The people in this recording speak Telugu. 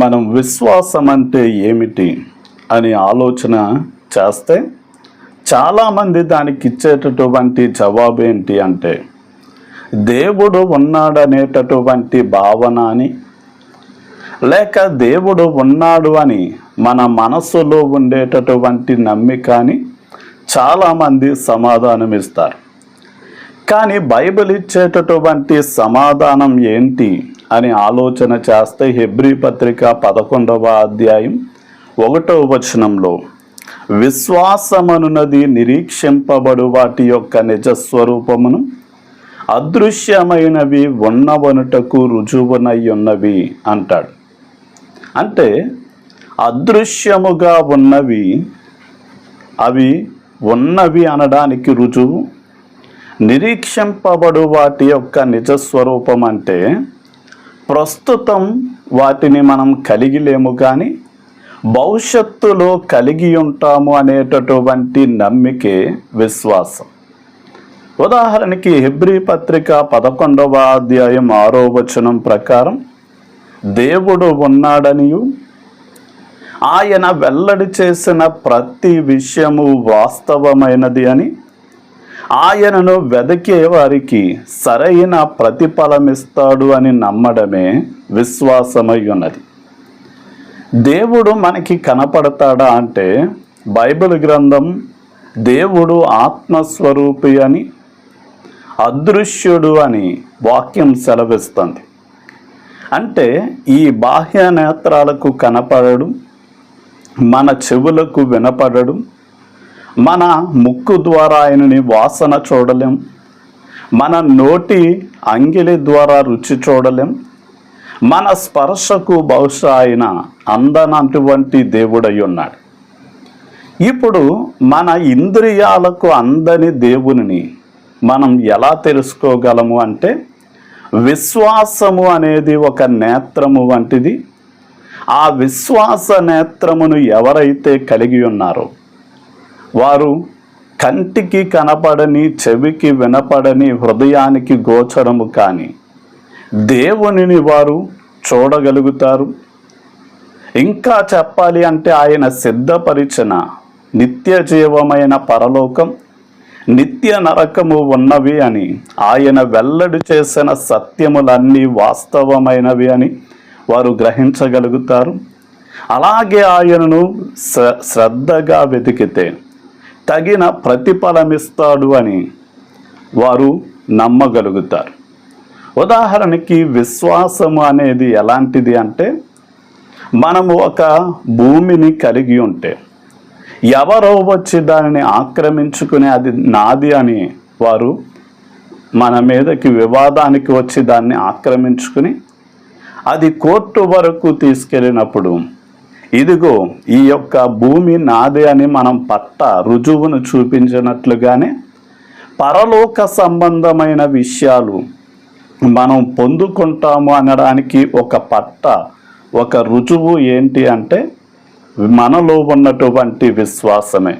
మనం విశ్వాసం అంటే ఏమిటి అని ఆలోచన చేస్తే చాలామంది దానికి ఇచ్చేటటువంటి జవాబు ఏంటి అంటే దేవుడు ఉన్నాడనేటటువంటి భావన అని లేక దేవుడు ఉన్నాడు అని మన మనస్సులో ఉండేటటువంటి నమ్మిక అని చాలామంది సమాధానం ఇస్తారు కానీ బైబిల్ ఇచ్చేటటువంటి సమాధానం ఏంటి అని ఆలోచన చేస్తే హెబ్రీ పత్రిక పదకొండవ అధ్యాయం ఒకటవ వచనంలో విశ్వాసమనున్నది నిరీక్షింపబడు వాటి యొక్క నిజస్వరూపమును అదృశ్యమైనవి ఉన్నవనుటకు రుజువునై ఉన్నవి అంటాడు. అంటే అదృశ్యముగా ఉన్నవి అవి ఉన్నవి అనడానికి రుజువు నిరీక్షింపబడు వాటి యొక్క నిజస్వరూపం అంటే ప్రస్తుతం వాటిని మనం కలిగి లేము కానీ భవిష్యత్తులో కలిగి ఉంటాము అనేటటువంటి నమ్మికే విశ్వాసం. ఉదాహరణకి హెబ్రీ పత్రిక పదకొండవ అధ్యాయం ఆరో వచనం ప్రకారం దేవుడు ఉన్నాడనియు ఆయన వెల్లడి చేసిన ప్రతి విషయము వాస్తవమైనది అని ఆయనను వెదకే వారికి సరైన ప్రతిఫలమిస్తాడు అని నమ్మడమే విశ్వాసమై ఉన్నది దేవుడు మనకి కనపడతాడా అంటే బైబిల్ గ్రంథం దేవుడు ఆత్మస్వరూపి అని అదృశ్యుడు అని వాక్యం సెలవిస్తుంది. అంటే ఈ బాహ్య నేత్రాలకు కనపడడం మన చెవులకు వినపడడం మన ముక్కు ద్వారా ఆయనని వాసన చూడలేం. మన నోటి అంగిలి ద్వారా రుచి చూడలేం. మన స్పర్శకు బహుశా ఆయన అందనటువంటి దేవుడై ఉన్నాడు. ఇప్పుడు మన ఇంద్రియాలకు అందని దేవునిని మనం ఎలా తెలుసుకోగలము అంటే విశ్వాసము అనేది ఒక నేత్రము వంటిది. ఆ విశ్వాస నేత్రమును ఎవరైతే కలిగి ఉన్నారో వారు కంటికి కనపడని చెవికి వినపడని హృదయానికి గోచరము కాని దేవునిని వారు చూడగలుగుతారు. ఇంకా చెప్పాలి అంటే ఆయన సిద్ధపరిచిన నిత్య జీవమైన పరలోకం నిత్య నరకము ఉన్నవి అని ఆయన వెల్లడి చేసిన సత్యములన్నీ వాస్తవమైనవి అని వారు గ్రహించగలుగుతారు. అలాగే ఆయనను శ్ర- శ్రద్ధగా వెతికితే తగిన ప్రతిఫలమిస్తాడు అని వారు నమ్మగలుగుతారు. ఉదాహరణకి విశ్వాసము అనేది ఎలాంటిది అంటే మనము ఒక భూమిని కలిగి ఉంటే ఎవరో వచ్చి దానిని ఆక్రమించుకుని అది నాది అని వారు మన మీదకి వివాదానికి వచ్చి దాన్ని ఆక్రమించుకుని అది కోర్టు వరకు తీసుకెళ్ళినప్పుడు ఇదిగో ఈ యొక్క భూమి నాదే అని మనం పట్ట రుజువును చూపించినట్లుగానే పరలోక సంబంధమైన విషయాలు మనం పొందుకుంటాము అనడానికి ఒక పట్ట ఒక రుజువు ఏంటి అంటే మనలో ఉన్నటువంటి విశ్వాసమే.